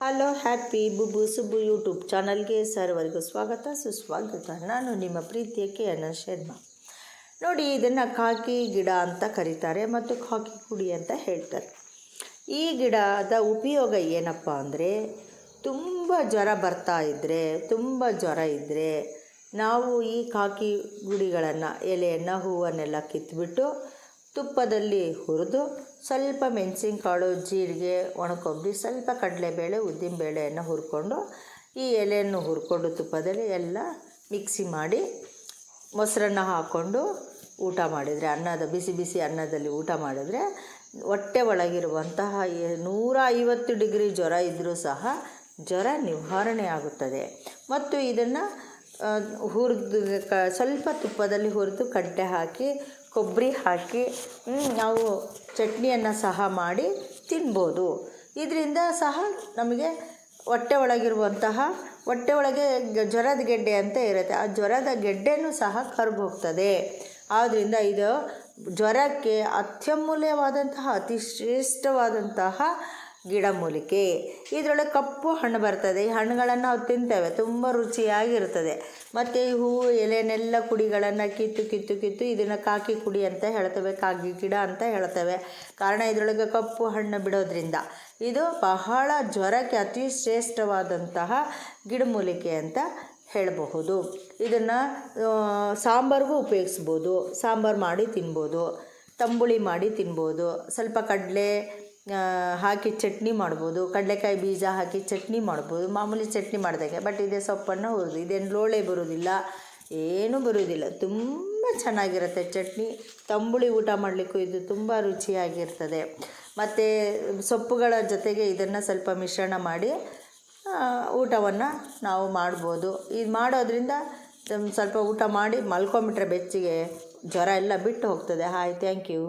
Hello, happy Bubu Subbu YouTube ಚಾನಲ್ಗೆ ಸರ್ವರಿಗೂ ಸ್ವಾಗತ, ಸುಸ್ವಾಗತ. ನಾನು ನಿಮ್ಮ ಪ್ರೀತಿಯ ಕೆ ಎನ್ ಶರ್ಮಾ. ನೋಡಿ, ಇದನ್ನು ಕಾಕಿ ಗಿಡ ಅಂತ ಕರೀತಾರೆ ಮತ್ತು ಕಾಕಿ ಕುಡಿ ಅಂತ ಹೇಳ್ತಾರೆ. ಈ ಗಿಡದ ಉಪಯೋಗ ಏನಪ್ಪ ಅಂದರೆ, ತುಂಬ ಜ್ವರ ಬರ್ತಾ ಇದ್ದರೆ ತುಂಬ ಜ್ವರ ಇದ್ದರೆ ನಾವು ಈ ಕಾಕಿ ಗುಡಿಗಳನ್ನು, ಎಲೆಯನ್ನು, ಹೂವನ್ನೆಲ್ಲ ಕಿತ್ಬಿಟ್ಟು ತುಪ್ಪದಲ್ಲಿ ಹುರಿದು ಸ್ವಲ್ಪ ಮೆಣಸಿನಕಾಳು, ಜೀರಿಗೆ, ಒಣಕೊಬ್ಬರಿ, ಸ್ವಲ್ಪ ಕಡಲೆಬೇಳೆ, ಉದ್ದಿನಬೇಳೆಯನ್ನು ಹುರ್ಕೊಂಡು ಈ ಎಲೆಯನ್ನು ಹುರ್ಕೊಂಡು ತುಪ್ಪದಲ್ಲಿ ಎಲ್ಲ ಮಿಕ್ಸಿ ಮಾಡಿ ಮೊಸರನ್ನ ಹಾಕ್ಕೊಂಡು ಊಟ ಮಾಡಿದರೆ, ಅನ್ನದ ಬಿಸಿ ಬಿಸಿ ಅನ್ನದಲ್ಲಿ ಊಟ ಮಾಡಿದರೆ ಹೊಟ್ಟೆ ಒಳಗಿರುವಂತಹ ನೂರ ಐವತ್ತು ಡಿಗ್ರಿ ಜ್ವರ ಇದ್ದರೂ ಸಹ ಜ್ವರ ನಿವಾರಣೆ ಆಗುತ್ತದೆ. ಮತ್ತು ಇದನ್ನು ಹುರಿದು, ಕ, ಸ್ವಲ್ಪ ತುಪ್ಪದಲ್ಲಿ ಹುರಿದು ಕಡ್ಡೆ ಹಾಕಿ ಕೊಬ್ಬರಿ ಹಾಕಿ ನಾವು ಚಟ್ನಿಯನ್ನು ಸಹ ಮಾಡಿ ತಿನ್ಬೋದು. ಇದರಿಂದ ಸಹ ನಮಗೆ ಹೊಟ್ಟೆ ಒಳಗಿರುವಂತಹ, ಹೊಟ್ಟೆ ಒಳಗೆ ಜ್ವರದ ಗೆಡ್ಡೆ ಅಂತ ಇರುತ್ತೆ. ಆ ಜ್ವರದ ಗೆಡ್ಡೆನೂ ಸಹ ಕರ್ಬೋಗ್ತದೆ ಆದ್ದರಿಂದ ಇದು ಜ್ವರಕ್ಕೆ ಅತ್ಯಮೂಲ್ಯವಾದಂತಹ ಅತಿ ಶ್ರೇಷ್ಠವಾದಂತಹ ಗಿಡಮೂಲಿಕೆ ಇದರೊಳಗೆ ಕಪ್ಪು ಹಣ್ಣು ಬರ್ತದೆ. ಈ ಹಣ್ಣುಗಳನ್ನು ನಾವು ತಿಂತೇವೆ. ತುಂಬ ರುಚಿಯಾಗಿರ್ತದೆ. ಮತ್ತು ಈ ಹೂವು ಎಲೆನೆಲ್ಲ ಕುಡಿಗಳನ್ನು ಕಿತ್ತು ಕಿತ್ತು ಕಿತ್ತು ಇದನ್ನು ಕಾಕಿ ಕುಡಿ ಅಂತ ಹೇಳ್ತೇವೆ. ಕಾಗಿ ಗಿಡ ಅಂತ ಹೇಳ್ತೇವೆ. ಕಾರಣ ಇದರೊಳಗೆ ಕಪ್ಪು ಹಣ್ಣು ಬಿಡೋದ್ರಿಂದ ಇದು ಬಹಳ ಜ್ವರಕ್ಕೆ ಅತಿ ಶ್ರೇಷ್ಠವಾದಂತಹ ಗಿಡಮೂಲಿಕೆ ಅಂತ ಹೇಳಬಹುದು. ಇದನ್ನು ಸಾಂಬಾರಿಗೂ ಉಪಯೋಗಿಸ್ಬೋದು. ಸಾಂಬಾರು ಮಾಡಿ ತಿನ್ಬೋದು. ತಂಬುಳಿ ಮಾಡಿ ತಿನ್ಬೋದು. ಸ್ವಲ್ಪ ಕಡಲೆ ಹಾಕಿ ಚಟ್ನಿ ಮಾಡ್ಬೋದು, ಕಡಲೆಕಾಯಿ ಬೀಜ ಹಾಕಿ ಚಟ್ನಿ ಮಾಡ್ಬೋದು, ಮಾಮೂಲಿ ಚಟ್ನಿ ಮಾಡಿದಾಗೆ ಬಟ್ ಇದೇ ಸೊಪ್ಪನ್ನು ಹುರಿದು, ಇದೇನು ಲೋಳೆ ಬರೋದಿಲ್ಲ, ಏನೂ ಬರೋದಿಲ್ಲ, ತುಂಬ ಚೆನ್ನಾಗಿರುತ್ತೆ ಚಟ್ನಿ, ತಂಬುಳಿ ಊಟ ಮಾಡಲಿಕ್ಕೂ ಇದು ತುಂಬ ರುಚಿಯಾಗಿರ್ತದೆ. ಮತ್ತು ಸೊಪ್ಪುಗಳ ಜೊತೆಗೆ ಇದನ್ನು ಸ್ವಲ್ಪ ಮಿಶ್ರಣ ಮಾಡಿ ಊಟವನ್ನು ನಾವು ಮಾಡ್ಬೋದು. ಇದು ಮಾಡೋದ್ರಿಂದ ಸ್ವಲ್ಪ ಊಟ ಮಾಡಿ ಮಲ್ಕೊಂಬಿಟ್ರೆ ಬೆಚ್ಚಿಗೆ ಜ್ವರ ಎಲ್ಲ ಬಿಟ್ಟು ಹೋಗ್ತದೆ. Hi thank you